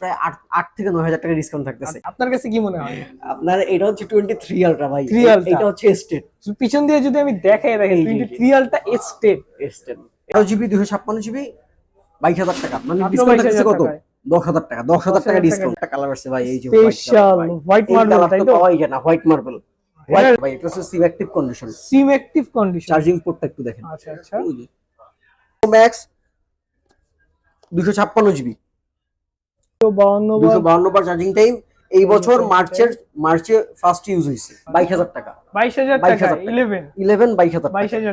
প্রায় আট আট থেকে নয় হাজার টাকা ডিসকাউন্ট থাকতেছে। আপনার কাছে কি মনে হয়? আপনার এটা হচ্ছে টোয়েন্টি থ্রি আলট্রা ভাই। 3 Ultra। এটা হচ্ছে স্টেট পিছন দিয়ে যদি আমি দেখাই দেখেন টোয়েন্টি থ্রি আলটা স্টেপ স্টেট এগারো জিবি দুশো ছাপ্পান্ন জিবি বাইশ হাজার টাকা। মানে ডিসকাউন্ট থাকছে কত? দশ হাজার টাকা। দশ হাজার টাকা ডিসকাউন্ট কালার আসছে ভাই এই যে। হোয়াইট মার্বেল পাওয়াই যায় না হোয়াইট মার্বেল ভাই এটা হচ্ছে SIM active condition SIM active condition charging পোর্টটা একটু দেখেন। আচ্ছা আচ্ছা। ম্যাক্স দুশো ছাপ্পান্ন জিবি তো বাউন্ন দুশো বাউন্ন বার চার্জিং টাইম এই বছর মার্চের মার্চে ফার্স্ট ইউজ টাকা। 22,000 টাকা টাকা। ইলেভেন ইলেভেন বাইশ হাজার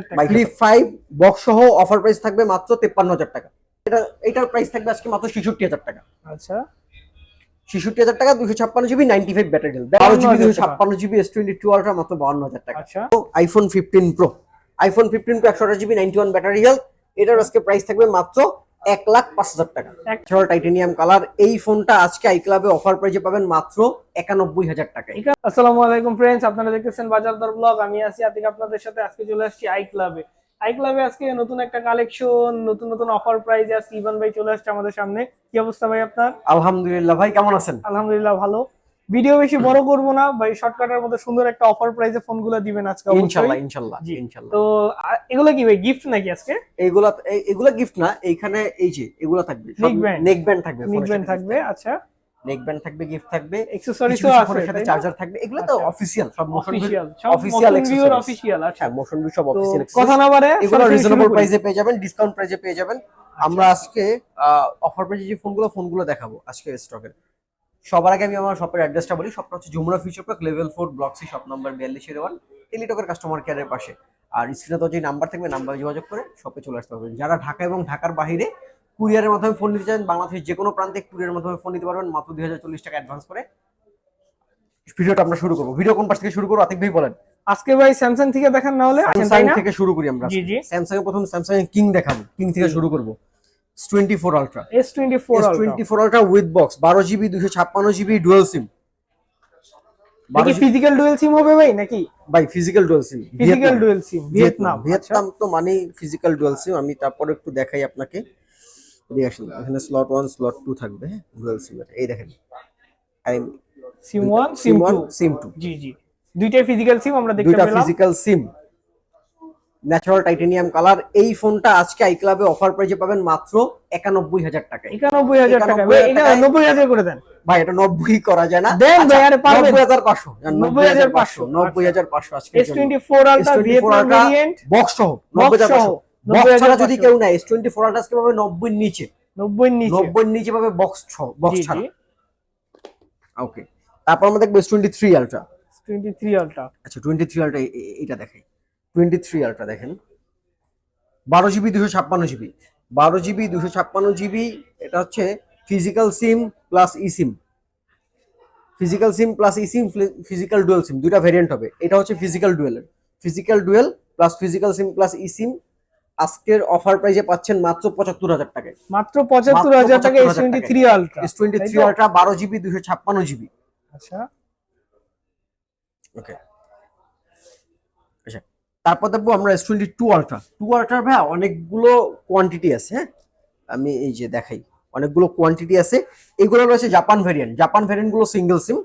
টাকা। ফ্লিপ ফাইভ বক্স সহ অফার প্রাইস থাকবে মাত্র তেপ্পান্ন হাজার টাকা। এটা এটার প্রাইস থাকবে আজকে মাত্র ছেষট্টি হাজার টাকা। আচ্ছা। ছেষট্টি হাজার টাকা দুশো ছাপ্পান্ন জিবি নাইনটি ফাইভ ব্যাটারি বারো জিবি দুশো ছাপ্পান্ন GB S twenty two ultra মাত্র বাউন্ন হাজার টাকা। IPhone fifteen pro iPhone fifteen pro একশো আঠাশ GB ninety one battery health এটার আজকে প্রাইস থাকবে মাত্র এক লাখ পাঁচ হাজার টাকা। টাইটেনিয়াম কালার এই ফোনটা আজকে আই ক্লাবে অফার প্রাইজে পাবেন মাত্র একানব্বই হাজার টাকা আসসালামু আলাইকুম ফ্রেন্ডস আপনারা দেখতেছেন বাজার দর ব্লগ আমি আছি আতিক আপনাদের সাথে আজকে চলে আসছি আই ক্লাবে আই ক্লাবে আজকে নতুন একটা কালেকশন নতুন নতুন অফার প্রাইজে আজকে ইভান ভাই চলে আসছে আমাদের সামনে। কি অবস্থা ভাই আপনার? আলহামদুলিল্লাহ ভাই কেমন আছেন? আলহামদুলিল্লাহ ভালো। ভিডিও বেশি বড় করব না ভাই শর্টকাটের মধ্যে সুন্দর একটা অফার প্রাইজে ফোনগুলো দিবেন আজকে ইনশাল্লাহ জি। ইনশাল্লাহ। তো এগুলো কি ভাই গিফট নাকি আজকে? এইগুলা এই- এগুলা গিফট না এইখানে এই যে এগুলা থাকবে। নেক ব্যান্ড থাকবে নিক ব্যান্ড থাকবে আচ্ছা। নেক ব্যান্ড থাকবে গিফট থাকবে অ্যাকসেসরিজও আছে সাথে চার্জার থাকবে এগুলো তো আচ্ছা। অফিসিয়াল সব মোশন অফিশিয়াল accessories। অফিসিয়াল আচ্ছা। হ্যাঁ মোশন ভিউ সব তো অফিসিয়াল কথা না বারে এগুলো রিজনেবল প্রাইসে পেয়ে যাবেন ডিসকাউন্ট প্রাইসে পেয়ে যাবেন। আমরা আজকে অফার প্রাইসে যে ফোনগুলো ফোনগুলো দেখাবো আজকে স্টকের সবার আগে আমি আমার শপের অ্যাড্রেসটা বলি। শপটা হচ্ছে Jamuna future park level four block C shop number বিয়াল্লিশ ওয়ান টেলিটকের কাস্টমার কেয়ারের পাশে। আর স্ক্রিনে তো যে নাম্বার থাকবে নাম্বারে যোগাযোগ করে শপে চলে আসতে পারবেন। যারা ঢাকা এবং ঢাকার বাইরে কুরিয়ারের মাধ্যমে ফোন নিতে চান বাংলাদেশের যে কোনো প্রান্তে কুরিয়ারের মাধ্যমে ফোন নিতে পারবেন। মাত্র দুই হাজার চল্লিশ টাকা অ্যাডভান্স করে। ভিডিওটা আমরা শুরু করব। ভিডিও কোন পাশ থেকে শুরু করব? আতিক ভাই বলেন। আজকে ভাই স্যামসাং থেকে দেখান না হলে স্যামসাং থেকে শুরু করি আমরা। স্যামসাং এর প্রথম স্যামসাং এর কিং দেখাবো। কিং থেকে শুরু করব। Twenty four ultra S twenty four S twenty four ultra with box বারো জিবি দুশো ছাপ্পান্ন জিবি ডুয়েল সিম বারো ফিজিক্যাল ডুয়েল সিম হবে ভাই নাকি? By physical dual SIM physical dual SIM Vietnam. Vietnam তো মানে ফিজিক্যাল ডুয়েল সিম আমি তারপর একটু দেখাই আপনাকে। এখানে স্লট ওয়ান স্লট টু থাকবে ডুয়েল সিম এই দেখেন। SIM one SIM two SIM two জি জি। দুইটাই ফিজিক্যাল সিম আমরা দেখতে দুইটা physical SIM natural titanium colour এই ফোনটা আজকে আই ক্লাবে অফার প্রাইজে পাবেন মাত্র একানব্বই হাজার টাকায়। একানব্বই হাজার টাকা 91,000 ভাই এটা টাকায়- নব্বই হাজার করে দেন। ভাই এটা নব্বই করা যায় না। দেন ভাই, আরে পারবেন। নব্বই হাজার পাঁচশো নব্বই হাজার পাঁচশো নব্বই হাজার পাঁচশো। আজকে বক্স সহ নব্বই হাজার পাঁচশো। বক্স ছাড়া যদি কেউ নেয় এস টোয়েন্টি ফোর আজকে পাবে নব্বই নিচে। নব্বই নিচে। নব্বই নিচে পাবে বক্স ছ বক্স ছাড়া। ওকে তারপর আমরা দেখব S twenty three ultra twenty three ultra আচ্ছা টোয়েন্টি থ্রি আলট্রা এটা দেখাই। টোয়েন্টি থ্রি আলট্রা দেখেন। বারো জিবি দুশো ছাপ্পান্ন জিবি বারো জিবি দুশো ছাপ্পান্ন জিবি এটা হচ্ছে physical SIM plus e SIM physical SIM plus e SIM physical dual SIM দুইটা ভেরিয়েন্ট হবে। এটা হচ্ছে physical ডুয়েলের physical dual plus physical SIM plus e SIM আজকের অফার প্রাইজে পাচ্ছেন মাত্র পঁচাত্তর হাজার টাকায়। মাত্র পঁচাত্তর হাজার টাকা S twenty three ultra S twenty three? Ultra বারো জিবি দুশো ছাপ্পান্ন জিবি আচ্ছা। ওকে তারপর দেখব আমরা S twenty two ultra two আলট্রার ভাই অনেকগুলো কোয়ান্টিটি আছে হ্যাঁ? আমি এই যে দেখাই অনেকগুলো কোয়ান্টিটি আছে। এগুলো রয়েছে জাপান ভেরিয়েন্ট জাপান ভেরিয়েন্টগুলো সিঙ্গেল সিম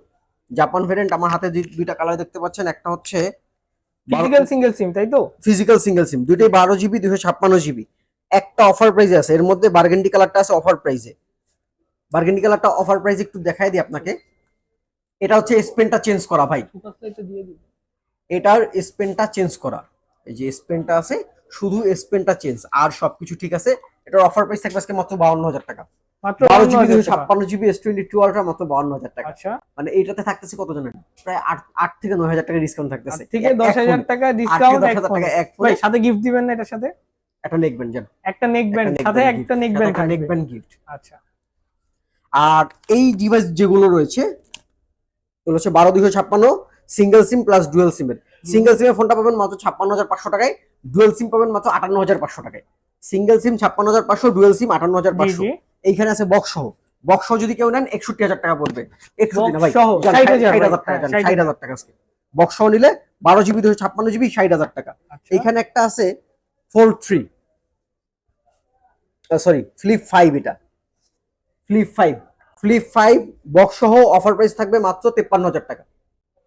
জাপান ভেরিয়েন্ট আমার হাতে দুইটা কালার দেখতে পাচ্ছেন। একটা হচ্ছে ফিজিক্যাল সিঙ্গেল সিম তাই তো? ফিজিক্যাল সিঙ্গেল সিম দুইটাই বারো জিবি দুশো ছাপ্পান্ন জিবি একটা অফার প্রাইজে আছে। এর মধ্যে বার্গেন্ডি কালারটা আছে অফার প্রাইজে বার্গেন্ডি কালারটা অফার প্রাইজে একটু দেখাই দিই আপনাকে। এটা হচ্ছে স্পেনটা চেঞ্জ করা ভাই। এটার স্পেনটা চেঞ্জ করা। এই যে স্পেনটা আছে শুধু স্পেনটা চেঞ্জ আর সবকিছু ঠিক আছে। এটার অফার প্রাইস থাকবে আজকে মাত্র বাউন্ন হাজার টাকা। মাত্র বারো জিবি 52,000 দুশো ছাপ্পান্ন GB S twenty two ultra মাত্র বাউন্ন হাজার টাকা। আচ্ছা। মানে এইটাতে থাকতেছে কত জানেন? প্রায় আট আট থেকে নয় হাজার টাকা ডিসকাউন্ট থাকতেছে। থেকে এক- দশ হাজার টাকা ডিসকাউন্ট দশ হাজার টাকা এক ফোনে সাথে গিফট দিবেন না এটার সাথে? একটা নেকবেন জান। একটা নেক ব্যান্ড সাথে একটা নেক ব্যান্ড একটা নেকবেন গিফট আচ্ছা। আর এই ডিভাইস যেগুলো রয়েছে এগুলো হচ্ছে বারো দুশো ছাপ্পান্ন সিঙ্গেল সিম প্লাস ডুয়েল সিমের সিঙ্গেল সিমের ফোনটা পাবেন মাত্র ছাপ্পান্ন হাজার পাঁচশো টাকায় ডুয়েল সিম পাবেন মাত্র আটান্ন হাজার পাঁচশো টাকায়। সিঙ্গেল সিম ছাপ্পান্ন হাজার পাঁচশো ডুয়েল সিম আটান্ন হাজার পাঁচশো। এইখানে আছে বক্স সহ। বক্স সহ যদি কেউ নেন একষট্টি হাজার টাকা পড়বে। একষট্টি ভাই সহ, যান, 60,000 ষাট হাজার টাকা ষাট হাজার। টাকা বক্স সহ নিলে বারো জিবি দুশো ছাপ্পান্ন জিবি ষাট হাজার টাকা। এইখানে একটা আছে fold three sorry flip five এটা। Flip five flip five box সহ অফার প্রাইস থাকবে মাত্র তেপ্পান্ন হাজার টাকা।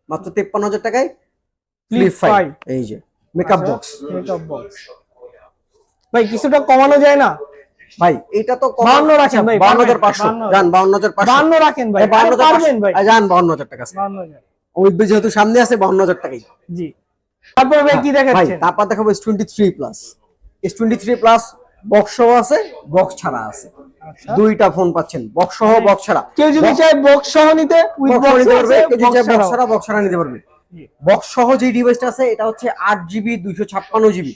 মাত্র তেপ্পান্ন হাজার টাকায় ফ্লিপ ফাইভ এই যে মেকআপ বক্স makeup box। ভাই কিছুটা কমানো যায় না? ভাই এটা তো বাউন্ন রাখেন ভাই, বাউন্ন হাজার পাঁচশো। যান বাউন্ন হাজার পাঁচশো। রাখেন ভাই বাউন্ন পারবেন ভাই। যান বাউন্ন হাজার টাকা হাজার। অমিত ভাই যেহেতু সামনে আছে বাউন্ন হাজার টাকাই। জি। তারপর ভাই কি ভাই দেখাচ্ছেন? তারপর দেখাবো S twenty three plus S twenty three plus box আছে বক্স ছাড়া আছে। দুইটা ফোন পাচ্ছেন। বক্স সহ বক্স ছাড়া কেউ যদি চায় বক্স সহ নিতে উইথ বক্স নিতে পারবে কেউ যদি চায় box ছাড়া বক্স ছাড়া নিতে পারবে। বক্স সহ যে ডিভাইসটা আছে এটা হচ্ছে আট জিবি দুইশো ছাপ্পান্ন জিবি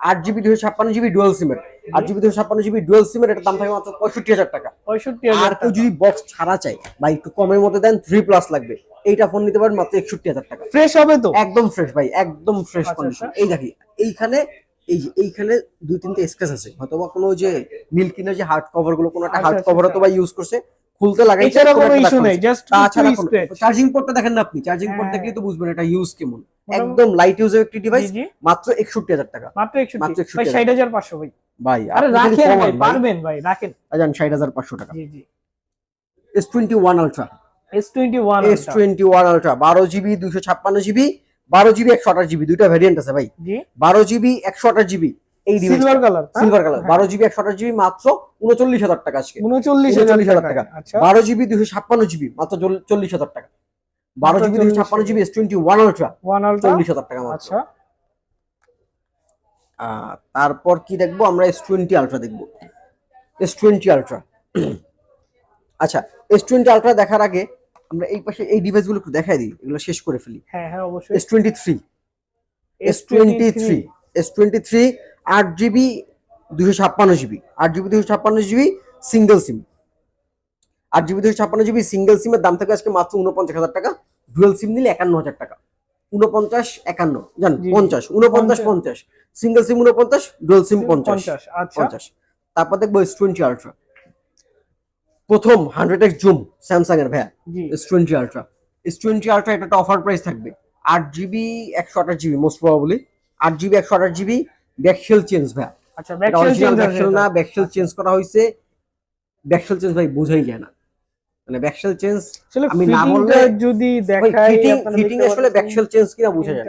আট জিবি দুইশো ছাপ্পান্ন জিবি ডুয়েল সিমের আট জিবি দুইশো ছাপ্পান্ন জিবি ডুয়েল সিমের এটার দাম থাকে মাত্র পঁয়ষট্টি হাজার টাকা। পঁয়ষট্টি আর কেউ যদি বক্স ছাড়া চাই বা একটু কমের মধ্যে দেন থ্রি প্লাস লাগবে। এইটা ফোন নিতে পারেন মাত্র একষট্টি হাজার টাকা। ফ্রেশ হবে তো? একদম ফ্রেশ ভাই একদম ফ্রেশ আচ্ছা, কন্ডিশন আচ্ছা। এই দেখি এইখানে এই এইখানে দুই তিনটে স্ক্র্যাচ আছে। হয়তো কোনো যে মিল্কিনের যে হার্ড কভারগুলো কোনো একটা আচ্ছা, হার্ড আচ্ছা, কভার আচ্ছা। হয়তো বা ইউজ করছে খুলতে লাগাই এছাড়া কোনো ইস্যু নেই জাস্ট তাছাড়া চার্জিং পোর্টটা দেখেন না আপনি? Charging port. দেখলেই তো বুঝবেন এটা ইউজ কেমন। একদম লাইট ইউজের একটি ডিভাইস মাত্র একষট্টি হাজার টাকা। মাত্র একষট্টি। মাত্র ভাই 61 হাজার পাঁচশো ভাই। ভাই আরে রাখেন ভাই পারবেন ভাই রাখেন। আজান হাজার পাঁচশো টাকা। জি জি। S twenty one ultra S twenty one S twenty one ultra বারো জিবি দুশো ছাপ্পান্ন জিবি বারো জিবি একশো আঠাশ জিবি দুইটা ভ্যারিয়েন্ট আছে ভাই। বারো জিবি একশো আঠাশ জিবি এই সিলভার কালার সিলভার কালার বারো জিবি একশো আঠাশ জিবি মাত্র উনচল্লিশ হাজার টাকা আজকে। উনচল্লিশ উনচল্লিশ হাজার টাকা। আচ্ছা। বারো জিবি দুশো ছাপ্পান্ন জিবি মাত্র চল- চল্লিশ হাজার টাকা। বারো জিবি দুশো ছাপ্পান্ন GB S twenty one ultra one ultra চল্লিশ হাজার টাকা মাত্র। আচ্ছা। তারপর কি দেখব? আমরা এস টোয়েন্টি আলট্রা দেখব। এস টোয়েন্টি আলট্রা আচ্ছা এস টোয়েন্টি আলট্রা দেখার আগে আমরা এই পাশে এই ডিভাইসগুলো একটু দেখাই দিই এগুলো শেষ করে ফেলি। হ্যাঁ হ্যাঁ অবশ্যই। S twenty three S twenty three S twenty three আট জিবি দুশো ছাপ্পান্ন জিবি আট জিবি দুশো ছাপ্পান্ন জিবি সিঙ্গেল সিম আট জিবি দুশো ছাপ্পান্ন জিবি সিঙ্গেল সিমের দাম থাকে আজকে মাত্র উনপঞ্চাশ হাজার টাকা। ডুয়েল সিম নিলে একান্ন হাজার টাকা। উনপঞ্চাশ একান্ন জান। পঞ্চাশ উনপঞ্চাশ পঞ্চাশ। সিঙ্গেল সিম উনপঞ্চাশ ডুয়েল সিম পঞ্চাশ। পঞ্চাশ আচ্ছা। পঞ্চাশ। তারপর দেখব এস টোয়েন্টি আলট্রা প্রথম হান্ড্রেড এক্স জুম স্যামসাং এর ভাইয়া জি। S twenty ultra S twenty ultra এটা একটা অফার প্রাইস থাকবে। আট জিবি একশো আঠাশ জিবি মোস্ট প্রবাবলি আট জিবি একশো আঠাশ জিবি ব্যাকশেল চেঞ্জ ভাই আচ্ছা ব্যাকশেল না ব্যাকশেল চেঞ্জ করা হয়েছে। ব্যাকশেল চেঞ্জ ভাই বোঝাই যায় না। মানে ব্যাকশেল চেঞ্জ আমি না বললে- যদি দেখাই ফিটিং আসলে ব্যাকশেল চেঞ্জ কিনা বোঝা যায়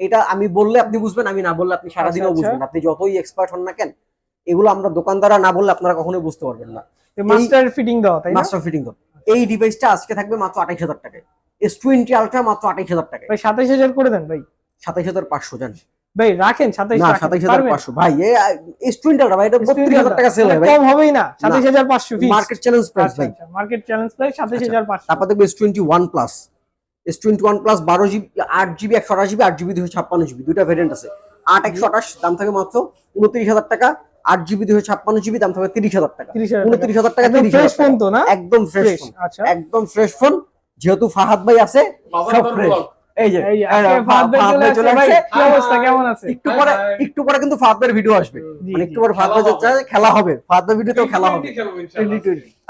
এটা আমি বললে আপনি বুঝবেন আমি না বললে আপনি সারাদিনও আচ্ছা, বুঝবেন আপনি যতই এক্সপার্ট হন না কেন এগুলো আমরা দোকানদাররা না বললে আপনারা কখনোই বুঝতে পারবেন না। মাস্টার ফিটিং দেওয়া তাই না? মাস্টার ফিটিং দাও। এই ডিভাইসটা আজকে থাকবে মাত্র আঠাইশ হাজার টাকায়। এস টোয়েন্টি আলট্রা মাত্র আঠাইশ হাজার টাকায়। ভাই সাতাইশ হাজার করে দেন ভাই। সাতাইশ হাজার পাঁচশো জান। ভাই রাখেন সাতাইশ না সাতাইশ হাজার পাঁচশো। ভাই এস টোয়েন্টি আলট্রা ভাই এটা বত্রিশ হাজার টাকা সেল হয় ভাই। কম হবেই না সাতাইশ হাজার পাঁচশো মার্কেট চ্যালেঞ্জ প্রাইস ভাই। মার্কেট চ্যালেঞ্জ প্রাইস সাতাইশ হাজার পাঁচশো। তারপর দেখবে S twenty one plus S twenty one plus বারো জিবি আট জিবি একশো আঠাশ জিবি আট জিবি দুশো ছাপ্পান্ন জিবি দুইটা ভ্যারিয়েন্ট আছে। আট একশো আঠাশ দাম থাকে মাত্র উনত্রিশ হাজার টাকা। আট জিবি দুশো ছাপ্পান্ন জিবি দাম থাকে তিরিশ হাজার টাকা। তিরিশ হাজার উনত্রিশ হাজার টাকা। একদম তিরিশ ফ্রেশ হাজার ফোন তো না? একদম ফ্রেশ ফ্রেশ ফোন আচ্ছা। একদম ফ্রেশ ফোন যেহেতু ফাহাদ ভাই আছে সব ফ্রেশ এই যে ফাহাদ ভাই চলে আসছে অবস্থা? কেমন আছে? একটু পরে একটু পরে কিন্তু ফাহাদ ভাইয়ের ভিডিও আসবে। মানে একটু পরে ফাহাদ ভাই খেলা হবে। ফাহাদ ভাই ভিডিওতেও খেলা হবে।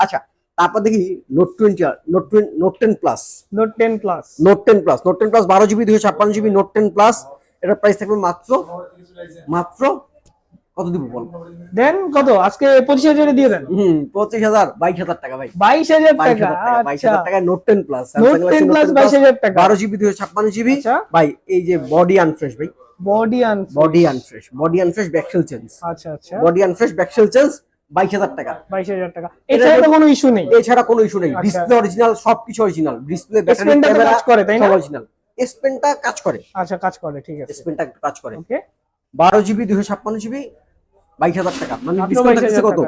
আচ্ছা তারপর দেখি note twenty note twenty note ten plus note ten plus note ten plus note ten plus বারো জিবি দুশো ছাপ্পান্ন জিবি নোট টেন প্লাস এটার প্রাইস থাকবে মাত্র মাত্র কত দিব বল? দেন কত? আজকে পঁচিশ হাজারে দিয়ে দেন। হুম পঁচিশ হাজার বাইশ হাজার টাকা ভাই। বাইশ হাজার টাকা টাকা বাইশ আচ্ছা হাজার টাকায় note ten plus note ten plus বাইশ হাজার টাকা। বারো জিবি দুশো ছাপ্পান্ন জিবি আচ্ছা। ভাই এই যে বডি আনফ্রেশ ভাই। Body un body unfresh body unfresh back shell change আচ্ছা আচ্ছা। বডি আনফ্রেশ ব্যাকসেল চেঞ্জ বাইশ হাজার টাকা। বাইশ হাজার টাকা। এছাড়া তো কোনো ইস্যু নেই। এছাড়া কোনো ইস্যু নেই। আচ্ছা। ডিসপ্লে অরিজিনাল সবকিছু অরিজিনাল ডিসপ্লে ব্যাটারি ক্যামেরা কাজ করে তাই না? অরিজিনাল এস পেনটা কাজ করে। আচ্ছা কাজ করে ঠিক আছে। এস পেনটা কাজ করে। ওকে বারো জিবি দুশো ছাপ্পান্ন জিবি বাইশ হাজার টাকা। মানে ডিসকাউন্ট থাকছে কত।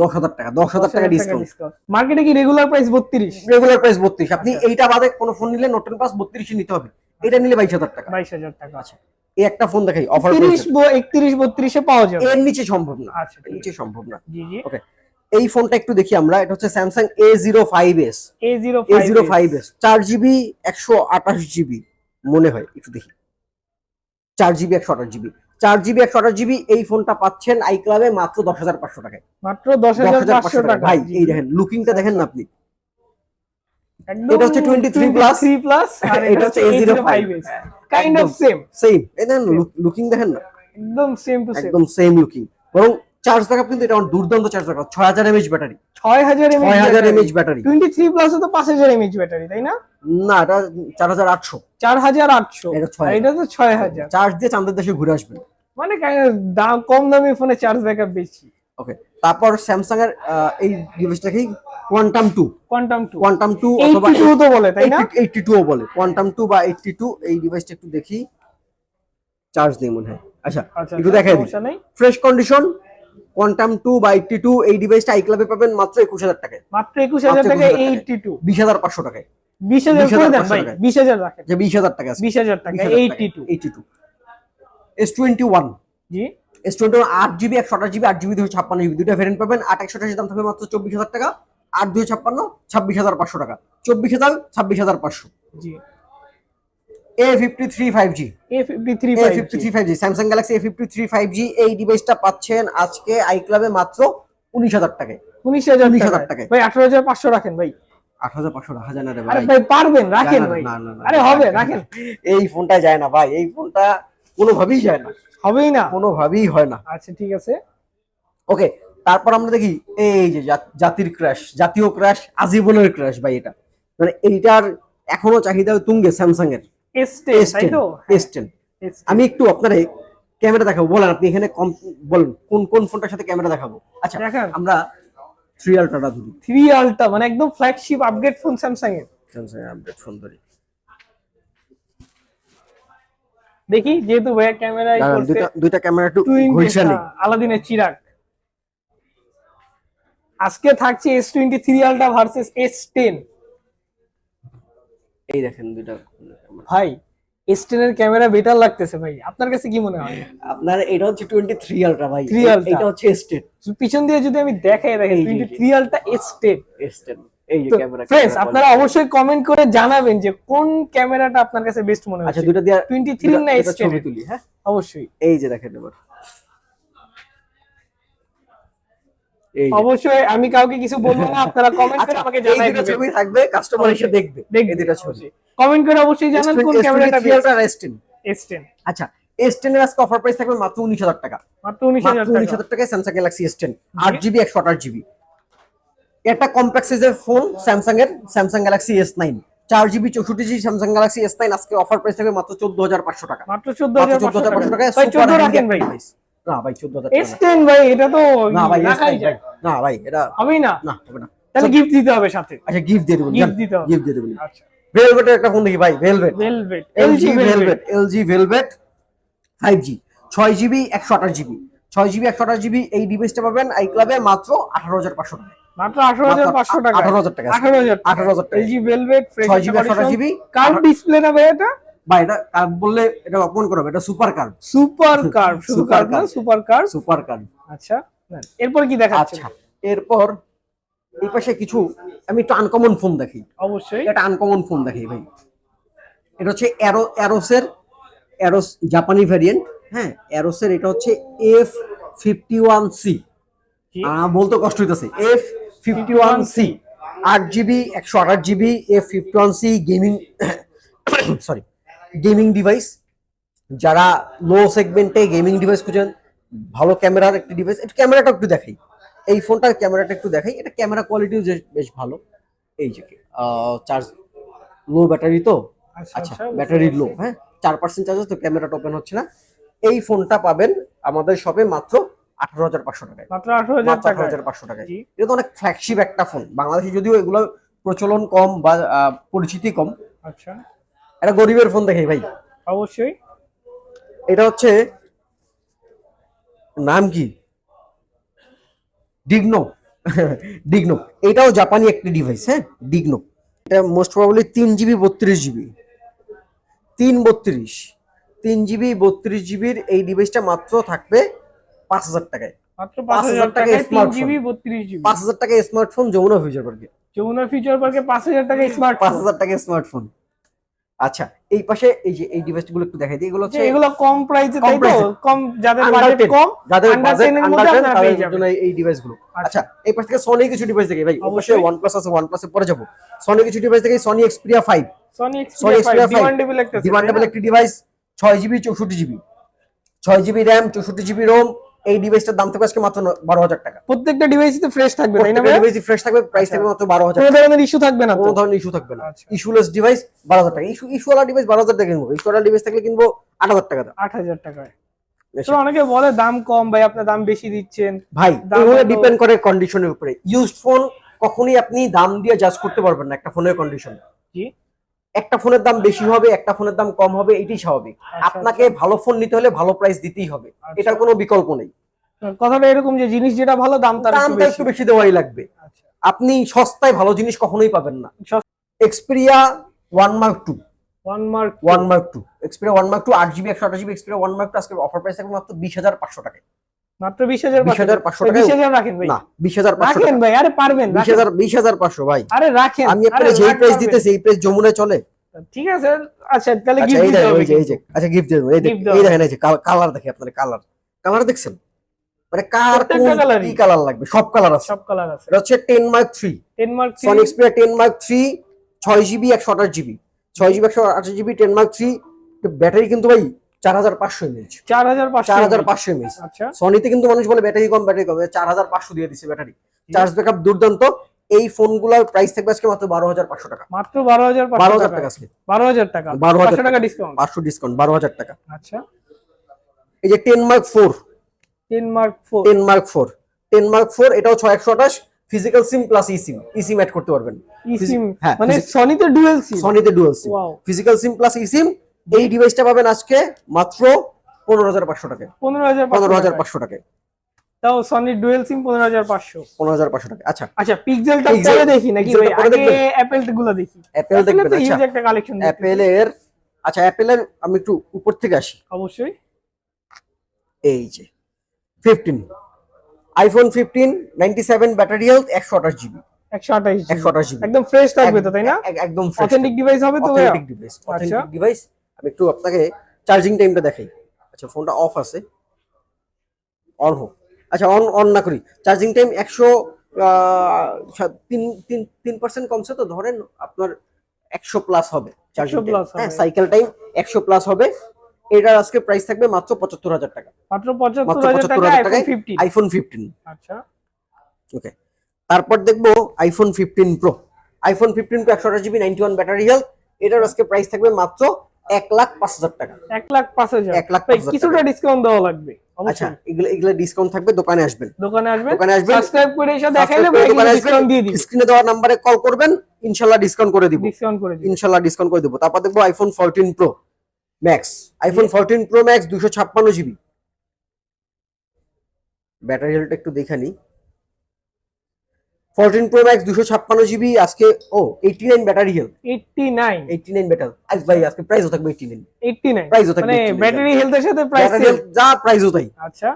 দশ হাজার টাকা দশ হাজার টাকা ডিসকাউন্ট মার্কেটে কি রেগুলার প্রাইস বত্রিশ? রেগুলার প্রাইস বত্রিশ। আপনি আচ্ছা। এইটা বাদে কোনো ফোন নিলে নোটেন প্লাস বত্রিশে নিতে হবে। এটা নিলে বাইশ হাজার টাকা। বাইশ হাজার টাকা। আচ্ছা। এই একটা ফোন দেখাই অফার তিরিশ একত্রিশ বত্রিশে পাওয়া যাবে। এর নিচে সম্ভব না। আচ্ছা নিচে সম্ভব না। জি জি। এই ফোনটা একটু দেখি আমরা। এটা হচ্ছে Samsung A zero five S A zero A zero five S চার জিবি একশো আঠাশ জিবি মনে হয় একটু দেখি। চার জিবি একশো আঠাশ জিবি চার জিবি একশো আঠাশ জিবি এই ফোনটা পাচ্ছেন আই ক্লাবে মাত্র দশ হাজার পাঁচশো টাকায়। মাত্র দশ হাজার পাঁচশো টাকা। ভাই এই দেখেন লুকিংটা দেখেন না আপনি। এটা হচ্ছে 23 plus, থ্রি প্লাস আর এটা এটা হচ্ছে হচ্ছে A05 five kind of same same এই দেখেন লুকিং দেখেন না। একদম সেম টু সেম একদম সেম লুকিং বরং চার্জ ব্যাকআপ কিন্তু এটা দুর্দান্ত চার্জ ব্যাকআপ ছয় হাজার এমএইচ ব্যাটারি। ছয় হাজার ছয় হাজার এমএইচ ব্যাটারি। টোয়েন্টি থ্রি প্লাসে তো পাঁচ হাজার এমএইচ ব্যাটারি তাই না? না এটা চার হাজার আটশো। চার হাজার আটশো। এটা তো ছয় হাজার। চার্জ দিয়ে চাঁদের দেশে ঘুরে আসবেন। মানে দাম কম দামি ফোনে চার্জ ব্যাকআপ বেশি। ওকে তারপর স্যামসাং এর এই ডিভাইসটাকেই quantum two quantum two quantum two অথবা তো বলে তাই না? এইটটি টু বলে। কোয়ান্টাম টু বা এইটটি টু এই ডিভাইসটা একটু দেখি। চার্জ নেই মনে হয়। আচ্ছা আচ্ছা একটু দেখাই দিই। ফ্রেশ কন্ডিশন কোয়ান্টাম টু বা এইটটি টু এই ডিভাইসটা আই ক্লাবে পাবেন মাত্র একুশ হাজার টাকায়। মাত্র একুশ হাজার মাত্র টাকা 21,000 টাকায়। এইটটি টু বিশ হাজার পাঁচশো টাকায়। বিশ হাজার 20,000 করে দেন ভাই টাকায়। বিশ হাজার যে বিশ হাজার টাকা আছে। বিশ হাজার টাকা eighty two eighty two S twenty one জি। এস টোয়েন্টি ওয়ান আট জিবি একশো আঠাশ জিবি আট জিবি দুশো ছাপ্পান্ন জিবি দুটো ভ্যারিয়েন্ট পাবেন। আট একশো আঠাশ দাম থাকবে মাত্র চব্বিশ হাজার টাকা। আট দুশো ছাপ্পান্ন ছাব্বিশ হাজার পাঁচশো টাকা। চব্বিশ হাজার ছাব্বিশ হাজার পাঁচশো। জি। Samsung Galaxy A fifty three five G এই ডিভাইসটা পাচ্ছেন আজকে আই ক্লাবে মাত্র উনিশ হাজার টাকায়। উনিশ হাজার 19,000 টাকায় টাকায়। ভাই আঠারো হাজার পাঁচশো রাখেন ভাই। আট হাজার পাঁচশো রাখা যায় না রে ভাই। ভাই পারবেন রাখেন না, না, ভাই। না, না, না, আরে হবে রাখেন। এই ফোনটা যায় না ভাই এই ফোনটা কোনোভাবেই যায় না। হবেই না। কোনোভাবেই হয় না। আচ্ছা ঠিক আছে। ওকে তারপর আমরা দেখি এই যে জাতির ক্র্যাশ জাতীয় ক্র্যাশ আজীবনের ক্র্যাশ ভাই এটা। মানে এইটার এখনও চাহিদা তুঙ্গে স্যামসাং এর তাই তো? এস টেন আমি একটু আপনার ক্যামেরা দেখাবো বলেন আপনি এখানে কম বলেন কোন কোন ফোনটার সাথে ক্যামেরা দেখাবো? আচ্ছা। আমরা থ্রি আলট্রাটা ধরি। থ্রি আলটা মানে একদম ফ্ল্যাগশিপ আপগ্রেড ফোন স্যামসাং এর। স্যামসাং আপডেট ফোন ধরি। দেখি যেহেতু ভাইয়া ক্যামেরা দুইটা দুইটা ক্যামেরা একটু ঘুরছে নেই আলাদিনের চিরাগ। আজকে থাকছে S twenty three ultra versus S ten এই দেখেন camera। ভাই এস এর ক্যামেরা বেটার লাগতেছে ভাই। আপনার কাছে কি মনে হয়? আপনার এটা হচ্ছে টোয়েন্টি থ্রি আলট্রা ভাই। 3 Ultra। এটা হচ্ছে স্টেট পিছন দিয়ে যদি আমি দেখাই দেখেন twenty three ultra S ten state এই যে ক্যামেরা ফ্রেন্ডস আপনারা অবশ্যই কমেন্ট করে জানাবেন যে কোন ক্যামেরাটা আপনার কাছে বেস্ট মনে আচ্ছা হচ্ছে। দুইটা দিয়ে 23 না S10 ছবি তুলি হ্যাঁ? অবশ্যই। এই যে দেখেন এবার। অবশ্যই আমি কাউকে কিছু বলব না আপনারা কমেন্ট করে আচ্ছা, আমাকে জানাই দিবেন। ছবি থাকবে কাস্টমার এসে। দেখবে এই দুটো ছবি। কমেন্ট করে অবশ্যই জানান কোন ক্যামেরাটা বেস্ট S10 S10 আচ্ছা S10 এর আজকে অফার প্রাইস থাকবে মাত্র 19000 টাকা। মাত্র 19000 মাত্র টাকা। 19000 টাকায় Samsung Galaxy S10 8GB 128GB এটা কম্প্যাক্ট সাইজের ফোন Samsung এর Samsung Galaxy S9 4GB 64GB Samsung Galaxy S9 আজকে অফার প্রাইস থাকবে মাত্র 14500 টাকা। মাত্র মাত্র 14500 14500 টাকা। ভাই সুপার 14 রাখেন ভাই। না ভাই 14000 টাকা না। S10 ভাই এটা তো না ভাই রাখাই S9 যায়। ভাই না ভাই এটা হবেই না? না হবে না। তাহলে গিফট দিতে হবে সাথে। আচ্ছা গিফট দিয়ে দেবো Gift দিতে হবে। গিফট দিয়ে দেবো। আচ্ছা। ভেলভেটের একটা ফোন দেখি ভাই velvet velvet LG velvet LG velvet 5G 6GB 128GB 6GB 128GB এই ডিভাইসটা পাবেন আই ক্লাবে মাত্র 18500 টাকা। মাত্র 18500 টাকা। 18,000 টাকা। 18000 18,000 টাকা। LG velvet fresh 6GB 128GB curve display না ভাই এটা? বা এটা কার্ভ বললে এটা অপমান করবে এটা সুপার কার্ভ সুপার কার্ভ শুধু কার্ভ না? সুপার কার্ভ সুপার কার্ভ আচ্ছা এরপর কি দেখাচ্ছে আচ্ছা এরপর এই পাশে কিছু আমি একটু আনকমন ফোন দেখি। অবশ্যই। এটা আনকমন ফোন দেখি ভাই। এটা হচ্ছে অ্যারো অ্যারোসের অ্যারোস জাপানি ভ্যারিয়েন্ট হ্যাঁ? অ্যারোসের এটা হচ্ছে এফ ফিফটি ওয়ান সি বলতে কষ্ট হইতেছে। এফ ফিফটি ওয়ান সি আট জিবি একশো আঠাশ GB F fifty one C gaming sorry gaming device যারা লো সেগমেন্টে গেমিং ডিভাইস খুঁজেন ভালো ক্যামেরার একটি ডিভাইস একটু ক্যামেরাটা একটু দেখাই। এই ফোনটার ক্যামেরাটা একটু দেখাই এটা ক্যামেরা কোয়ালিটিও বেশ ভালো। এই যে চার্জ লো ব্যাটারি তো? আচ্ছা আচ্ছা আচ্ছা ব্যাটারি লো হ্যাঁ? চার পার্সেন্ট চার্জ তো ক্যামেরাটা ওপেন হচ্ছে না। এই ফোনটা পাবেন আমাদের শপে মাত্র আঠারো হাজার পাঁচশো টাকায়। মাত্র 18000 মাত্র টাকা আঠারো হাজার পাঁচশো টাকায়। এটা তো অনেক ফ্ল্যাগশিপ একটা ফোন বাংলাদেশে যদিও এগুলো প্রচলন কম বা পরিচিতি কম। আচ্ছা। এটা গরিবের ফোন দেখে ভাই। অবশ্যই। এটা হচ্ছে নাম কি? ডিগনো। ডিগনো। এটাও জাপানি একটি ডিভাইস হ্যাঁ? ডিগনো। এটা মোস্ট প্রবাবলি তিন জিবি বত্রিশ জিবি। তিন বত্রিশ। তিন জিবি বত্রিশ জিবির এই ডিভাইসটা মাত্র থাকবে পাঁচ হাজার টাকায়। মাত্র 5000 5000 টাকায় টাকায় 3 smartphone। GB 32 GB. পাঁচ হাজার টাকায় স্মার্টফোন যমুনা ফিউচার পার্কে যমুনা ফিচার পার্কে 5000 টাকায় পাঁচ স্মার্টফোন হাজার টাকায় স্মার্টফোন আচ্ছা এই পাশে এই যে এই ডিভাইসগুলো একটু দেখাই দিই এগুলো হচ্ছে এগুলো কম প্রাইসে তাই তো? কম যাদের বাজেট কম যাদের বাজেট 10 এর আন্ডার মধ্যে টেন আপনারা তাদের পেয়ে যাবেন। জন্য এই ডিভাইসগুলো। আচ্ছা। আচ্ছা এই পাশ থেকে সনি কিছু ডিভাইস দেখে ভাই অবশ্যই। OnePlus আছে OnePlus এর পরে যাব। সনি কিছু ডিভাইস দেখে Sony Xperia 5 Sony Xperia 5 demandable একটা ডিমান্ডেবল একটি ডিভাইস ছয় জিবি চৌষট্টি জিবি ছয় জিবি এই ডিভাইসটার দাম থাকবে আজকে মাত্র বারো হাজার টাকা। প্রত্যেকটা ডিভাইসে ফ্রেশ থাকবে তাই না ভাই ডিভাইস ফ্রেশ থাকবে প্রাইস থাকবে মাত্র বারো হাজার কোনো ধরনের ইস্যু থাকবে না কোনো ধরনের ইস্যু থাকবে না। আচ্ছা। ইস্যুলেস ডিভাইস বারো হাজার টাকা। ইস্যু ইস্যুওয়ালা ডিভাইস বারো হাজার টাকা কিনবো। ইস্যুওয়ালা ডিভাইস থাকলে কিনবো আট হাজার টাকা আট হাজার টাকায়। তো অনেকে বলে দাম কম ভাই আপনি দাম বেশি দিচ্ছেন। ভাই দাম এগুলো ডিপেন্ড করে কন্ডিশনের উপরে। ইউজড ফোন কখনোই আপনি দাম দিয়ে জাজ করতে পারবেন না একটা ফোনের কন্ডিশন জি। একটা ফোনের দাম বেশি হবে একটা ফোনের দাম কম হবে এটাই স্বাভাবিক। আচ্ছা, আপনাকে ভালো ফোন নিতে হলে ভালো প্রাইস দিতেই হবে। আচ্ছা। এটার কোনো বিকল্প নেই। কথাটা এরকম যে জিনিস যেটা ভালো দাম তার দামটা একটু বেশি। দেওয়াই লাগবে। আচ্ছা। আপনি সস্তায় ভালো জিনিস কখনোই পাবেন না। Xperia one mark two one mark one mark two Xperia one mark two আট জিবি একশো আঠাশ GB Xperia one mark two আজকে অফার প্রাইস থাকবে মাত্র বিশ হাজার পাঁচশো টাকা মাত্র বিশ হাজার বিশ হাজার পাঁচশো টাকা বিশ হাজার রাখেন ভাই। না রাখেন আরে পারবেন ভাই। আরে রাখেন আমি আপনাকে যেই রাখতে প্রাইস হবে। দিতেছি এই প্রাইস যমুনায় চলে। ঠিক আছে আচ্ছা তাহলে আচ্ছা গিফট দিতে হবে এই যে আচ্ছা গিফট দিয়ে দেবো। এই দেখেন এই যে কালার দেখি আপনার কালার কালার দেখছেন? মানে কার কোন কি কালার লাগবে? সব কালার আছে। সব কালার আছে। এটা হচ্ছে ten mark three ten mark Sony Xperia ten mark three ছয় জিবি একশো আঠাশ জিবি ছয় জিবি একশো আঠাশ GB ten mark three battery কিন্তু ভাই চার হাজার পাঁচশো এমএইচ চার হাজার চার হাজার পাঁচশো এমএইচ আচ্ছা। সনিতে কিন্তু মানুষ বলে ব্যাটারি কম ব্যাটারি কম। চার হাজার পাঁচশো দিয়ে দিচ্ছে ব্যাটারি চার্জ ব্যাকআপ দুর্দান্ত। এই ফোনগুলোর প্রাইস থাকবে আজকে মাত্র বারো হাজার পাঁচশো টাকা। মাত্র বারো হাজার বারো হাজার টাকা। আজকে। বারো হাজার টাকা। 12,000 পাঁচশো টাকা ডিসকাউন্ট পাঁচশো ডিসকাউন্ট বারো হাজার টাকা। আচ্ছা। এই যে ten mark four ten mark four ten mark four ten mark four এটাও ছয় একশো আঠাশ। Physical SIM plus E SIM E SIM add করতে পারবেন। ই সিম হ্যাঁ, মানে সনিতে dual SIM সনিতে dual SIM physical SIM plus E SIM এই ডিভাইসটা পাবেন আজকে মাত্র পনেরো হাজার পাঁচশো টাকা পনেরো হাজার পনেরো হাজার পাঁচশো টাকায়। তাও সনির ডুয়েল সিম পনেরো হাজার পাঁচশো। পনেরো হাজার পাঁচশো টাকা আচ্ছা। আচ্ছা পিক্সেলটা পরে দেখি নাকি ভাই? আগে? অ্যাপেলগুলো দেখি। অ্যাপেল দেখবেন। আচ্ছা হিউজ একটা কালেকশন অ্যাপেলের আচ্ছা অ্যাপেলের আমি একটু উপর থেকে আসি। অবশ্যই। এই যে fifteen iPhone fifteen ninety seven battery health একশো আঠাশ জিবি একশো আঠাশ একশো আঠাশ জিবি একদম ফ্রেশ থাকবে তো তাই না? একদম অথেন্টিক ডিভাইস হবে তো অথেন্টিক ডিভাইস। অথেন্টিক ডিভাইস আমি একটু আপনাকে চার্জিং টাইমটা দেখাই। আচ্ছা ফোনটা অফ আছে। অন হোক। আচ্ছা অন অন না করি। চার্জিং টাইম একশো তিন তিন তিন পার্সেন্ট কমছে তো ধরেন আপনার একশো প্লাস হবে চার্জিং 100 হ্যাঁ সাইকেল টাইম একশো প্লাস হবে। এটার আজকে প্রাইস থাকবে মাত্র পঁচাত্তর হাজার টাকা। মাত্র পঁচাত্তর হাজার টাকায় আইফোন ফিফটিন আচ্ছা। ওকে। তারপর দেখব iPhone fifteen pro iPhone fifteen pro একশো আঠাশ GB ninety one battery health এটার আজকে প্রাইস থাকবে মাত্র এক লাখ পাঁচ হাজার টাকা। এক লাখ পাঁচ হাজার। এক লাখ কিছুটা ডিসকাউন্ট দেওয়া লাগবে আচ্ছা এগুলো এগুলো ডিসকাউন্ট থাকবে দোকানে আসবেন। দোকানে আসবেন দোকানে আসবেন। সাবস্ক্রাইব করে এসে দেখাইলে দোকানে আসবেন। দিয়ে দিবে। স্ক্রিনে দেওয়া নাম্বারে কল করবেন ইনশাল্লাহ ডিসকাউন্ট করে দিব। ডিসকাউন্ট করে দিবে। ইনশাল্লাহ ডিসকাউন্ট করে দিব। তারপর দেখব iPhone fourteen pro max iPhone fourteen pro max দুশো ছাপ্পান্ন জিবি ব্যাটারি হেলথ একটু দেখে নি। ফোরটিন প্রো ম্যাক্স দুশো ছাপ্পান্ন জিবি আজকে ও eighty nine battery health eighty nine eighty nine battery আজ ভাই আজকে প্রাইসও থাকবে এইটি নাইন এইটটি নাইন প্রাইসও থাকবে মানে 89 ব্যাটারি হেলথের সাথে প্রাইস যা প্রাইসও তাই। আচ্ছা।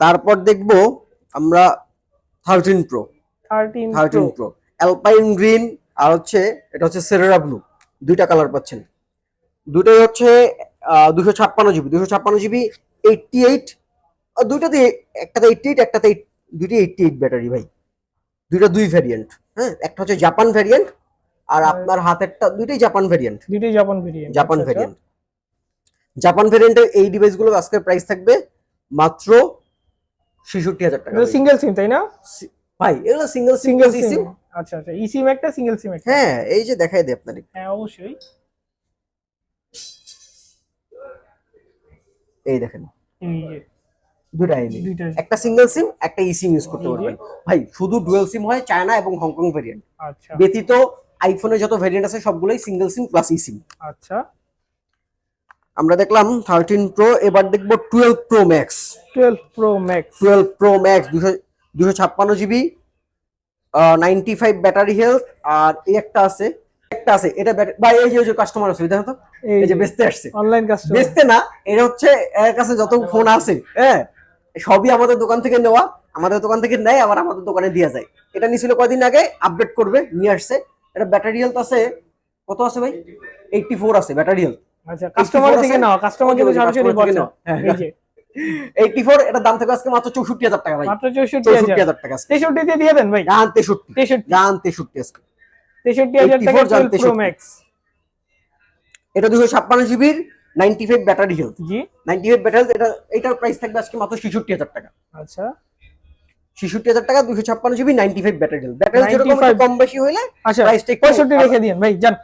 তারপর দেখব আমরা thirteen pro thirteen thirteen pro alpine green আর হচ্ছে এটা হচ্ছে সেরেরা ব্লু দুইটা কালার পাচ্ছেন। দুটোই হচ্ছে দুশো ছাপ্পান্ন জিবি দুশো ছাপ্পান্ন জিবি এইটটি এইট দুইটাতে একটাতে এইটটি এইট একটাতে দুইটি এইটটি এইট ব্যাটারি ভাই। দুইটা দুই ভ্যারিয়েন্ট হ্যাঁ? একটা হচ্ছে জাপান ভ্যারিয়েন্ট আর আপনার হাতেরটা দুইটাই জাপান ভ্যারিয়েন্ট দুইটাই Japan variant Japan variant Japan ভ্যারিয়েন্টের এই ডিভাইসগুলো আজকের প্রাইস থাকবে মাত্র ছেষট্টি হাজার টাকা সিঙ্গেল সিম তাই না? ভাই এগুলো সিঙ্গেল সিঙ্গেল সিম আচ্ছা আচ্ছা। ই সিম একটা সিঙ্গেল সিম একটা। হ্যাঁ এই যে দেখাই দেয় আপনার হ্যাঁ অবশ্যই। এই দেখেন। এই যে। দুটা আইনি একটা সিঙ্গেল সিম একটা ই সিম ইউজ করতে পারবেন। ভাই শুধু ডুয়েল সিম হয় চায়না এবং হংকং ভেরিয়েন্ট আচ্ছা। ব্যতীত আইফোনের যত ভেরিয়েন্ট আছে সবগুলোই সিঙ্গেল সিম প্লাস ই সিম আচ্ছা। আমরা দেখলাম থার্টিন প্রো এবার দেখব twelve pro max twelve pro max twelve pro max দুশো দুশো ছাপ্পান্ন GB ninety five battery health আর এই একটা আছে একটা আছে এটা ভাই এই যে যে কাস্টমার আছে দেখো তো? এই যে বেচতে আসছে। অনলাইন কাস্টমার বেচতে না এটা হচ্ছে এর কাছে যত ফোন আছে হ্যাঁ? সবই আমাদের দোকান থেকে নেওয়া আমাদের দোকান থেকে নেয় আবার আমাদের দোকানে দিয়ে যায়। এটা নিয়েছিল কয়দিন আগে আপডেট করবে নিয়ে আসছে। এটা ব্যাটারি হেলথ আছে কত আছে ভাই? এইটটি ফোর আছে ব্যাটারি হেলথ আচ্ছা কাস্টমার থেকে নাও কাস্টমার সরাসরি। হ্যাঁ, এই যে। দাম থাকবে আজকে মাত্র টাকা ভাই। মাত্র চৌষট্টি চৌষট্টি হাজার হাজার টাকা আজকে। তেষট্টি দিয়ে দিয়ে দেন ভাই। গান তেষট্টি। তেষট্টি। গান তেষট্টি আজকে। তেষট্টি হাজার 84 টাকা প্রো ম্যাক্স এটা দুশো ছাপ্পান্ন জিবির নাইনটি ফাইভ ব্যাটারি হেলথ। জি। নাইনটি ফাইভ ব্যাটারি এটা এটার প্রাইস থাকবে আজকে মাত্র ছেষট্টি হাজার টাকা। আচ্ছা। ছেষট্টি হাজার টাকা দুশো ছাপ্পান্ন GB ninety five battery health. Battery যেরকম 95 একটু কম বেশি হইলে আচ্ছা প্রাইসটা পঁয়ষট্টি রেখে দিন ভাই যান।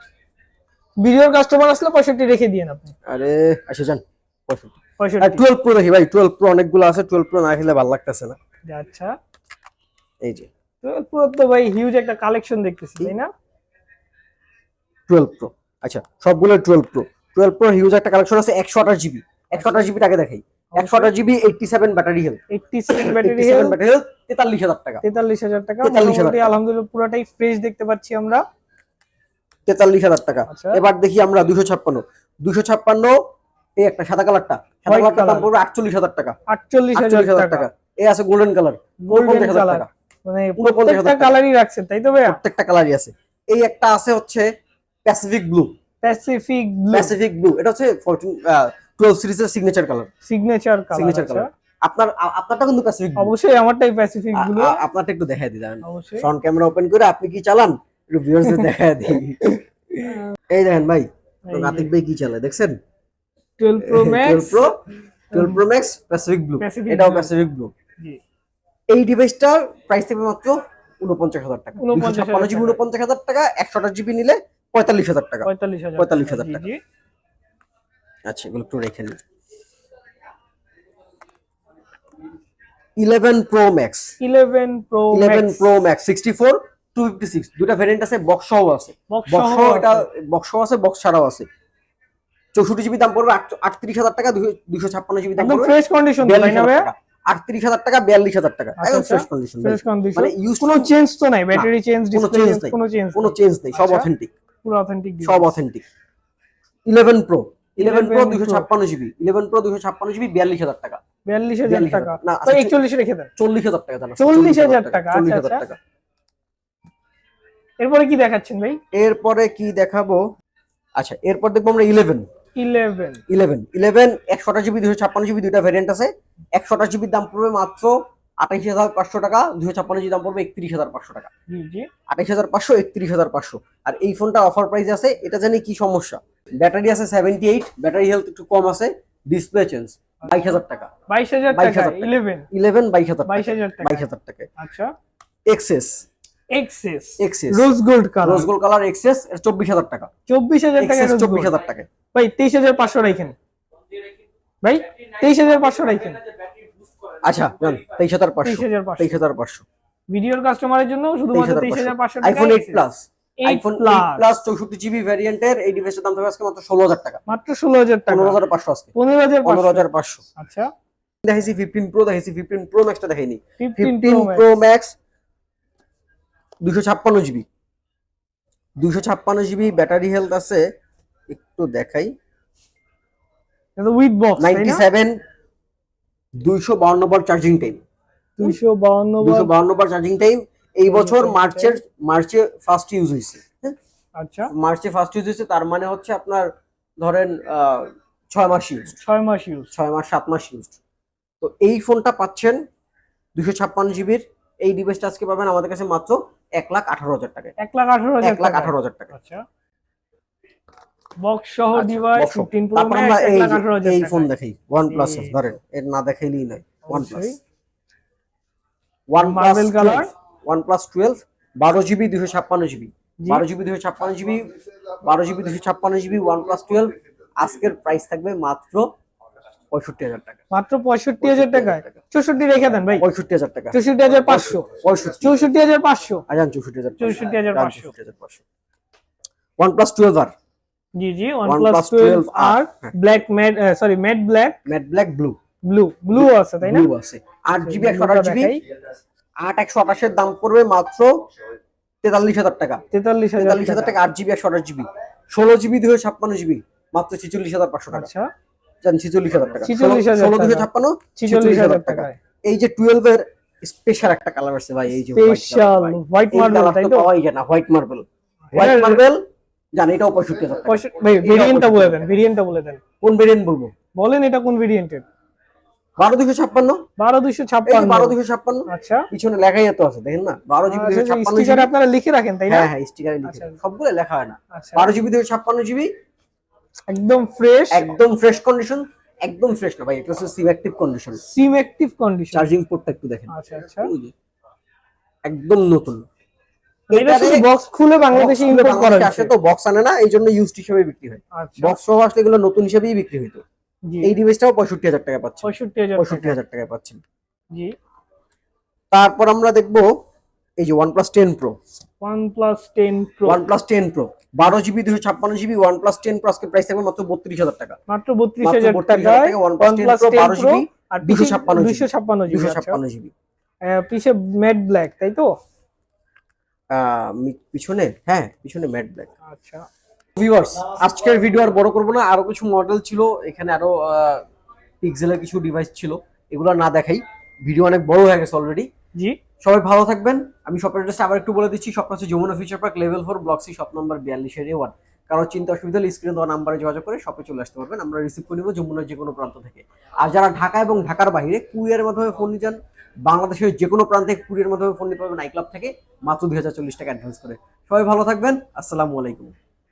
ভিডিওর কাস্টমার আসলে পঁয়ষট্টি রেখে দিন আপনি। আরে আচ্ছা যান। পঁয়ষট্টি। পঁয়ষট্টি। টুয়েলভ প্রো দেখি ভাই টুয়েলভ প্রো অনেকগুলো আছে টুয়েলভ প্রো না খেলে ভালো লাগতেছে না। আচ্ছা। এই যে। তো পুরো তো ভাই হিউজ একটা কালেকশন দেখতেছি তাই না? টুয়েলভ প্রো আচ্ছা সবগুলো twelve pro twelve pro huge একটা কালেকশন আছে একশো আঠাশ জিবি একশো আঠাশ জিবি টাকা দেখাই। একশো আঠাশ GB eighty seven battery health eighty seven battery seven battery health তেতাল্লিশ হাজার টাকা। তেতাল্লিশ হাজার টাকা। 43,000 হাজার টাকা। আলহামদুলিল্লাহ পুরোটাই ফ্রেশ দেখতে পাচ্ছি আমরা। তেতাল্লিশ হাজার টাকা। আচ্ছা। এবার দেখি আমরা দুশো ছাপ্পান্ন। দুশো ছাপ্পান্ন এই একটা সাদা কালারটা। সাদা কালারটা দাম পড়বে আটচল্লিশ হাজার টাকা। আটচল্লিশ হাজার টাকা। এই আছে গোল্ডেন কালার গোল্ডেন কালার মানে পুরো 50,000 প্রত্যেকটা। কালারই রাখছেন তাই তো ভাইয়া? প্রত্যেকটা কালারই আছে। এই একটা আছে হচ্ছে Pacific blue Pacific blue Pacific blue এটা হচ্ছে ফরচুন টুয়েলভ সিরিজের signature colour signature colour signature colour আপনার আপনারটা কিন্তু প্যাসিফিক অবশ্যই আমারটাই প্যাসিফিক ব্লু আপনারটা একটু দাঁড়ান। অবশ্যই। ফ্রন্ট ক্যামেরা ওপেন করে আপনি কি চালান? একটু ভিউয়ার্সদের দেখাই দিই। এই দেখেন ভাই যে। ভাই কি চালায় দেখছেন? 12 pro max 12 pro 12 pro max Pacific blue এটাও প্যাসিফিক ব্লু এই ডিভাইসটার প্রাইস থাকবে মাত্র উনপঞ্চাশ হাজার টাকা। 49,000 জিবি উনপঞ্চাশ হাজার টাকা একশো আঠাশ জিবি নিলে পঁয়তাল্লিশ হাজার টাকা। 45000 45,000 জি, টাকা। আচ্ছা এগুলো একটু রেখে নিই। Eleven pro max. 11 pro eleven pro max sixty four two fifty six. দুটা ভ্যারিয়েন্ট আছে বক্স সহ আছে। বক্স সহ এটা বক্স সহ আছে বক্স ছাড়াও আছে। চৌষট্টি জিবি দাম পড়বে আটত্রিশ হাজার টাকা দুশো ছাপ্পান্ন জিবি দাম পড়বে ফ্রেশ কন্ডিশন তাই না হাজার আটত্রিশ হাজার টাকা বিয়াল্লিশ হাজার টাকা। আচ্ছা, একদম আচ্ছা। ফ্রেশ কন্ডিশন ফ্রেশ কন্ডিশন মানে ইউজ কোনো চেঞ্জ তো নাই ব্যাটারি চেঞ্জ ডিসপ্লে নেই। কোনো চেঞ্জ কোনো চেঞ্জ নেই সব আচ্ছা। অথেন্টিক পুরো অথেন্টিক সব authentic eleven pro eleven pro 11 দুশো ছাপ্পান্ন জিবি ইলেভেন প্রো দুশো ছাপ্পান্ন জিবি বিয়াল্লিশ হাজার টাকা। 42000 42,000 টাকা। না, তো আচ্ছা, 41 রেখে দেন চল্লিশ হাজার টাকা জানা। 40,000 টাকা, আচ্ছা, আচ্ছা। এরপরে কি দেখাচ্ছেন ভাই? এরপরে কি দেখাবো? আচ্ছা এরপর দেখব আমরা ইলেভেন 11 ইলেভেন ইলেভেন একশোটা জিবি দুশো ছাপ্পান্ন জিবি দুইটা ভ্যারিয়েন্ট আছে। একশোটা জিবির দাম পড়বে মাত্র আঠাইশ হাজার পাঁচশো টাকা দুশো ছাপ্পান্ন দাম পড়বে একত্রিশ হাজার পাঁচশো টাকা। আঠাইশ হাজার পাঁচশো একত্রিশ হাজার পাঁচশো। আর এই ফোনটা অফার প্রাইস আছে এটা জানি কি সমস্যা? ব্যাটারি আছে সেভেন্টি এইট ব্যাটারি হেলথ একটু কম আছে ডিসপ্লে চেঞ্জ বাইশ হাজার টাকা। 22000 22,000 টাকা টাকা। 11 ইলেভেন বাইশ হাজার 22000 টাকা। বাইশ হাজার টাকা। আচ্ছা। XS XS XS rose gold colour rose gold colour XS চব্বিশ হাজার টাকা। 24000 টাকা এক্সেস রোজ চব্বিশ গোল্ড হাজার টাকা ভাই 23500 রাখেন ভাই 23500 রাখেন আচ্ছা জান তেইশ হাজার পাঁচশো 23500 তেইশ হাজার পাঁচশো। ভিডিওর কাস্টমারের জন্য শুধুমাত্র 23500 টাকা iPhone eight plus iPhone plus চৌষট্টি জিবি ভ্যারিয়েন্টের এই ডিভাইসের দাম থাকবে আজকে মাত্র ষোলো হাজার টাকা। মাত্র 16000 টাকা। পনেরো হাজার পাঁচশো আজকে। 15500 পনেরো হাজার পাঁচশো। আচ্ছা। দেখাইছি ফিফটিন প্রো দেখাইছি ফিফটিন প্রো ম্যাক্সটা দেখাইনি। ফিফটিন প্রো ম্যাক্স দুশো ছাপ্পান্ন জিবি দুশো ছাপ্পান্ন জিবি ব্যাটারি হেলথ আছে। একটু দেখাই। উইথ বক্স নাইনটি সেভেন দুইশো বাউন্ন বার চার্জিং টাইম 252 দুশো বাউন্ন বার চার্জিং টাইম এই বছর মার্চের মার্চে ফার্স্ট ইউজ হয়েছে। হ্যাঁ? আচ্ছা। মার্চে ফার্স্ট ইউজ হয়েছে তার মানে হচ্ছে আপনার ধরেন ছয় মাস ইউজ 6 মাস ইউজ ছয় মাস সাত মাস ইউজ তো এই ফোনটা পাচ্ছেন দুশো ছাপ্পান্ন জিবির এই ডিভাইসটা আজকে পাবেন আমাদের কাছে মাত্র এক লাখ আঠারো হাজার টাকা 1 লাখ 18000 এক লাখ আঠারো হাজার টাকা আচ্ছা। বক্স সহ আচ্ছা, ডিভাইস box সহ। 15 প্রো ম্যাক্স আমরা 1 এই 18000 এই ফোন দেখাই প্লাস ধরেন এর না দেখাইলেই নয় জিবি জিবি। জিবি দুশো ছাপ্পান্ন জিবি বারো জিবি দুশো ছাপ্পান্ন জিবি ওয়ান প্লাস আজকের প্রাইস থাকবে মাত্র পঁয়ষট্টি হাজার টাকা। মাত্র 65000 টাকায়। 64 রেখে দেন ভাই। পঁয়ষট্টি হাজার টাকা। 64500 পঁয়ষট্টি। 64500 আজান চৌষট্টি হাজার 64,500 ওয়ান প্লাস টুয়েলভ আর। জি জি OnePlus OnePlus 12 12 আর হ্যাঁ। Black matte sorry matte black matte black blue blue blue আছে তাই না? ব্লু আছে। আট জিবি একশো আঠাশ জিবি দেখাই। আট একশো আঠাশের দাম পড়বে মাত্র তেতাল্লিশ হাজার টাকা। 43000 তেতাল্লিশ হাজার টাকা। আট জিবি একশো আঠাশ জিবি ষোলো জিবি দুশো ছাপ্পান্ন জিবি মাত্র ছেচল্লিশ হাজার পাঁচশো টাকা। আচ্ছা। জান ছেচল্লিশ হাজার টাকা। 46,000 ষোলো দুশো টাকা। ছাপ্পান্ন 46000 টাকায়। এই যে টুয়েলভ এর স্পেশাল একটা কালার আছে ভাই এই যে স্পেশাল হোয়াইট মার্বেল তাই তো পাওয়াই যায় না হোয়াইট মার্বেল হোয়াইট মার্বেল জান এটাও পঁয়ষট্টি হাজার ভাই ভেরিয়েন্টটা বলে দেন ভেরিয়েন্টটা বলে দেন। কোন ভেরিয়েন্ট বলব? বলেন এটা কোন ভেরিয়েন্টের বারো দুশো ছাপ্পান্ন। বারো দুইশো ছাপ্পান্ন। বারো দুশো ছাপ্পান্ন আচ্ছা। পিছনে লেখাই তো আছে দেখেন না? বারো জিবি দুশো ছাপ্পান্ন জিবি। আপনারা লিখে রাখেন তাই না? হ্যাঁ হ্যাঁ স্টিকারে লিখে আচ্ছা। সবগুলো লেখা হয় না। আচ্ছা। বারো জিবি দুশো ছাপ্পান্ন জিবি। একদম ফ্রেশ একদম ফ্রেশ কন্ডিশন একদম ফ্রেশ না ভাই এটা হচ্ছে SIM active condition SIM active condition charging পোর্টটা একটু দেখেন। আচ্ছা আচ্ছা। একদম নতুন। এটা শুধু বক্স খুলে বাংলাদেশে ইম্পোর্ট করা আসে তো বক্স আনে না এই ইউজড হিসেবে বিক্রি হয়। আচ্ছা। বক্স সহ আসলে এগুলো নতুন হিসেবেই বিক্রি হইতো এই ডিভাইসটাও পঁয়ষট্টি হাজার টাকা পাচ্ছেন। পঁয়ষট্টি হাজার পঁয়ষট্টি হাজার টাকায় পাচ্ছেন। জি। তারপর আমরা দেখব এই যে plus ten pro OnePlus ten pro বারো জিবি দুশো ছাপ্পান্ন GB OnePlus ten pro আজকে প্রাইস থাকবে মাত্র বত্রিশ হাজার টাকা। মাত্র বত্রিশ মাত্র হাজার 32,000 টাকা OnePlus 10 Pro 12 GB, আর 256 দুশো ছাপ্পান্ন জিবি দুশো আচ্ছা। ছাপ্পান্ন জিবি আহ, পিছে ম্যাট ব্ল্যাক তাই তো? পিছনে হ্যাঁ পিছনে ম্যাট ব্ল্যাক। আচ্ছা। ভিউয়ার্স আজকের ভিডিও আর বড় করব না আরও কিছু মডেল ছিল এখানে আরও পিক্সেলের কিছু ডিভাইস ছিল এগুলো না দেখাই। ভিডিও অনেক বড় হয়ে গেছে অলরেডি জি। সবাই ভালো থাকবেন। আমি শপের অ্যাড্রেসটা আবার একটু বলে দিচ্ছি শপটা হচ্ছে Jamuna future park level four block C shop number বিয়াল্লিশের A one কারণ চিন্তা অসুবিধা হলে স্ক্রিনে দেওয়া নাম্বারে যোগাযোগ করে শপে চলে আসতে পারবেন। আমরা রিসিভ করে নেব যমুনার যে কোনো প্রান্ত থেকে। আর যারা ঢাকা এবং ঢাকার বাইরে কুরিয়ারের মাধ্যমে ফোন নিয়ে যান বাংলাদেশের যে কোনো প্রান্তে কুরিয়ার মাধ্যমে ফোন নিতে পারবেন আই ক্লাব থেকে মাত্র দুই হাজার চল্লিশ টাকা অ্যাডভান্স করে। সবাই ভালো থাকবেন, আসসালামু আলাইকুম।